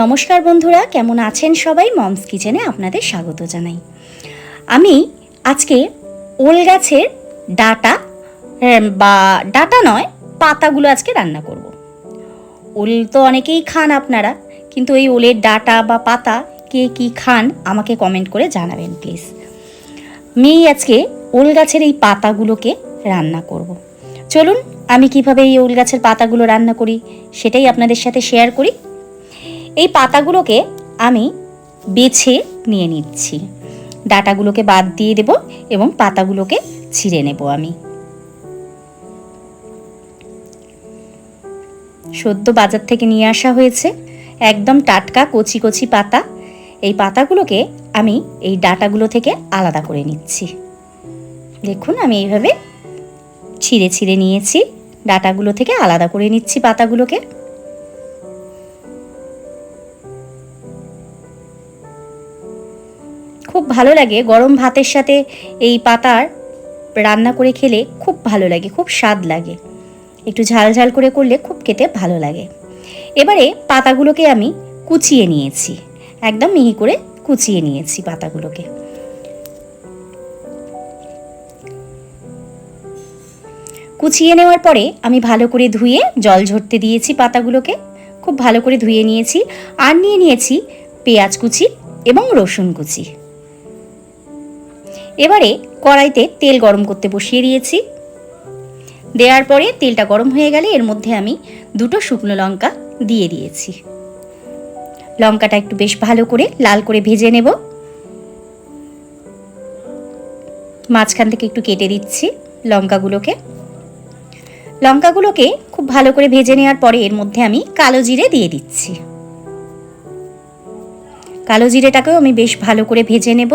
নমস্কার বন্ধুরা, কেমন আছেন সবাই মমস কিচেনে আপনাদের স্বাগত জানাই আমি আজকে ওল গাছের ডাটা বা ডাটা নয়, পাতাগুলো আজকে রান্না করব। ওল তো অনেকেই খান আপনারা, কিন্তু এই ওলের ডাটা বা পাতা কে কি খান আমাকে কমেন্ট করে জানাবেন প্লিজ আমি আজকে ওল গাছের এই পাতাগুলোকে রান্না করব। চলুন, আমি কীভাবে এই ওল গাছের পাতাগুলো রান্না করি, সেটাই আপনাদের সাথে শেয়ার করি এই পাতাগুলোকে আমি বেছে নিয়ে নিচ্ছি। ডাটাগুলোকে বাদ দিয়ে দেব এবং পাতাগুলোকে ছিঁড়ে নেব আমি। সদ্য বাজার থেকে নিয়ে আসা হয়েছে একদম টাটকা কচি কচি পাতা। এই পাতাগুলোকে আমি এই ডাটাগুলো থেকে আলাদা করে নিচ্ছি। দেখুন, আমি এইভাবে ছিঁড়ে ছিঁড়ে নিয়েছি। ডাটাগুলো থেকে আলাদা করে নিচ্ছি পাতাগুলোকে। খুব ভালো লাগে। গরম ভাতের সাথে এই পাতার রান্না করে খেলে খুব ভালো লাগে, খুব স্বাদ লাগে। একটু ঝাল ঝাল করে করলে খুব খেতে ভালো লাগে। এবারে পাতাগুলোকে আমি কুচিয়ে নিয়েছি। একদম মিহি করে কুচিয়ে নিয়েছি পাতাগুলোকে। কুচিয়ে নেওয়ার পরে আমি ভালো করে ধুয়ে জল ঝরতে দিয়েছি পাতাগুলোকে। খুব ভালো করে ধুয়ে নিয়েছি। আর নিয়ে নিয়েছি পেঁয়াজ কুচি এবং রসুন কুচি। এবারে কড়াইতে তেল গরম করতে বসিয়ে দিয়েছি। দেওয়ার পরে তেলটা গরম হয়ে গেলে এর মধ্যে আমি দুটো শুকনো লঙ্কা দিয়ে দিয়েছি। লঙ্কাটা একটু বেশ ভালো করে লাল করে ভেজে নেব। মাঝখান থেকে একটু কেটে দিচ্ছি লঙ্কাগুলোকে। লঙ্কাগুলোকে খুব ভালো করে ভেজে নেওয়ার পরে এর মধ্যে আমি কালো জিরে দিয়ে দিচ্ছি। কালো জিরেটাকেও আমি বেশ ভালো করে ভেজে নেব।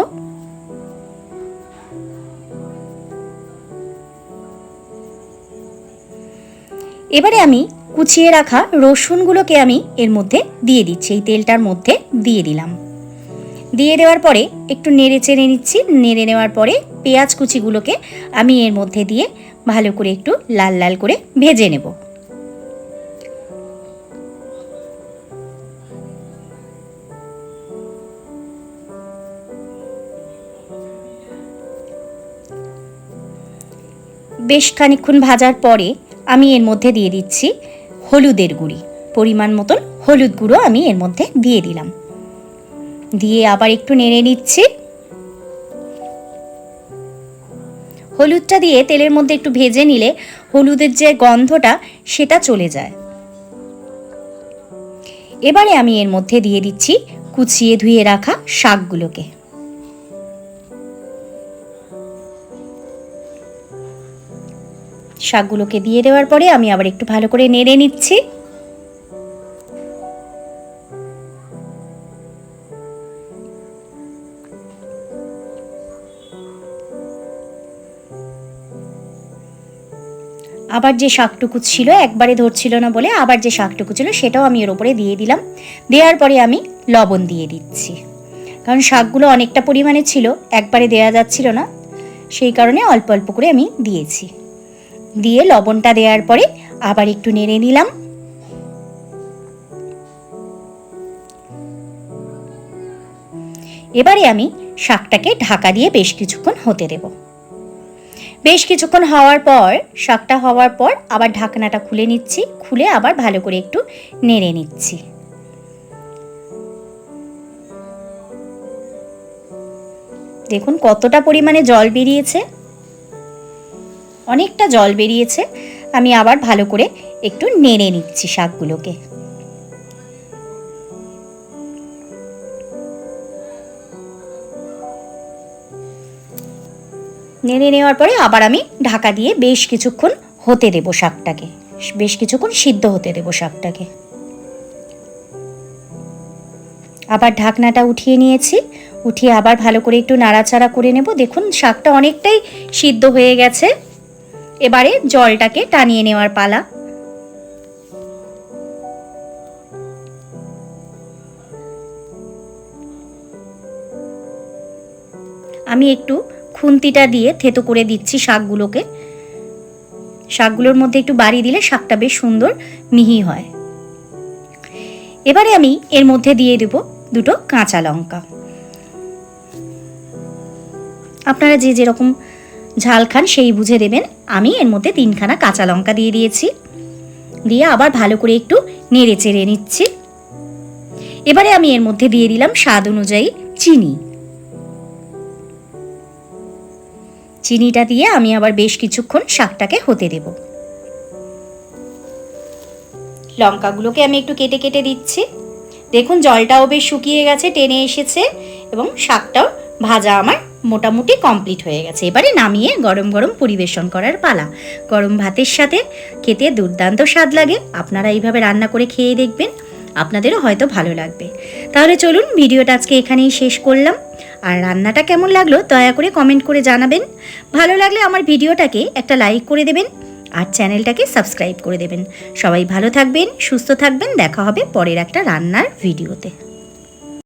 এবারে আমি কুচিয়ে রাখা রসুনগুলোকে আমি এর মধ্যে দিয়ে দিচ্ছি, এই তেলটার মধ্যে দিয়ে দিলাম। দিয়ে দেওয়ার পরে একটু নেড়ে চেড়ে নিচ্ছি, নেড়ে নেওয়ার পরে পেঁয়াজ কুচিগুলোকে আমি এর মধ্যে দিয়ে ভালো করে একটু লাল লাল করে ভেজে নেব। বেশ খানিক্ষণ ভাজার পরে আমি এর মধ্যে দিয়ে দিচ্ছি হলুদের গুঁড়ি। পরিমাণ মতন হলুদ গুঁড়ো আমি এর মধ্যে দিয়ে দিলাম। দিয়ে আবার একটু নেড়ে নিচ্ছি। হলুদটা দিয়ে তেলের মধ্যে একটু ভেজে নিলে হলুদের যে গন্ধটা, সেটা চলে যায়। এবারে আমি এর মধ্যে দিয়ে দিচ্ছি কুচিয়ে ধুয়ে রাখা শাকগুলোকে। শাকগুলোকে দিয়ে দেওয়ার পরে আমি আবার একটু ভালো করে নেড়ে নিচ্ছি। আবার যে শাকটুকু ছিল, একবারে ধরছিল না বলে আবার যে শাকটুকু ছিল, সেটাও আমি এর ওপরে দিয়ে দিলাম। দেওয়ার পরে আমি লবণ দিয়ে দিচ্ছি। কারণ শাকগুলো অনেকটা পরিমাণে ছিল, একবারে দেওয়া যাচ্ছিল না। সেই কারণে অল্প অল্প করে আমি দিয়েছি। দিয়ে লবণটা দেওয়ার পরে আবার একটু নেড়ে নিলাম। এবারে আমি শাকটাকে ঢাকা দিয়ে বেশ কিছুক্ষণ হতে দেব। বেশ কিছুক্ষণ হওয়ার পর, শাকটা হওয়ার পর আবার ঢাকনাটা খুলে নিচ্ছি, খুলে আবার ভালো করে একটু নেড়ে নিচ্ছি। দেখুন কতটা পরিমাণে জল বেরিয়েছে। অনেকটা জল বেরিয়েছে। আমি আবার ভালো করে একটু নেড়ে নিচ্ছি শাকগুলোকে। নেড়ে নেওয়ার পরে আবার আমি ঢাকা দিয়ে বেশ কিছুক্ষণ হতে দেব শাকটাকে। বেশ কিছুক্ষণ সিদ্ধ হতে দেব শাকটাকে। আবার ঢাকনাটা উঠিয়ে নিয়েছি। উঠিয়ে আবার ভালো করে একটু নাড়াচাড়া করে নেব। দেখুন, শাকটা অনেকটাই সিদ্ধ হয়ে গেছে। এবারে জলটাকে টানিয়ে নেওয়ার পালা। আমি একটু খুন্তিটা দিয়ে থেতো করে দিচ্ছি শাকগুলোকে। শাকগুলোর মধ্যে একটু বাড়ি দিলে শাকটা বেশ সুন্দর মিহি হয়। এবারে আমি এর মধ্যে দিয়ে দেব দুটো কাঁচা লঙ্কা। আপনারা যে যেরকম ঝাল খান সেই বুঝে দেবেন, আমি এর মধ্যে তিনখানা কাঁচা লঙ্কা দিয়ে দিয়েছি। দিয়ে আবার ভালো করে একটু নেড়ে চেড়ে নিচ্ছি। এবারে আমি এর মধ্যে দিয়ে দিলাম স্বাদ অনুযায়ী চিনি। চিনিটা দিয়ে আমি আবার বেশ কিছুক্ষণ শাকটাকে হতে দেব। লঙ্কাগুলোকে আমি একটু কেটে কেটে দিচ্ছি। দেখুন, জলটাও বেশ শুকিয়ে গেছে, টেনে এসেছে এবং শাকটাও ভাজা আমার মোটামুটি কমপ্লিট হয়ে গেছে। এবারে নামিয়ে গরম গরম পরিবেশন করার পালা। গরম ভাতের সাথে খেতে দুর্দান্ত স্বাদ লাগে। আপনারা এইভাবে রান্না করে খেয়ে দেখবেন, আপনাদেরও হয়তো ভালো লাগবে। তাহলে চলুন ভিডিওটা আজকে এখানেই শেষ করলাম। আর রান্নাটা কেমন লাগল দয়া করে কমেন্ট করে জানাবেন। ভালো লাগলে আমার ভিডিওটাকে একটা লাইক করে দেবেন আর চ্যানেলটাকে সাবস্ক্রাইব করে দেবেন। সবাই ভালো থাকবেন, সুস্থ থাকবেন। দেখা হবে পরের একটা রান্নার ভিডিওতে।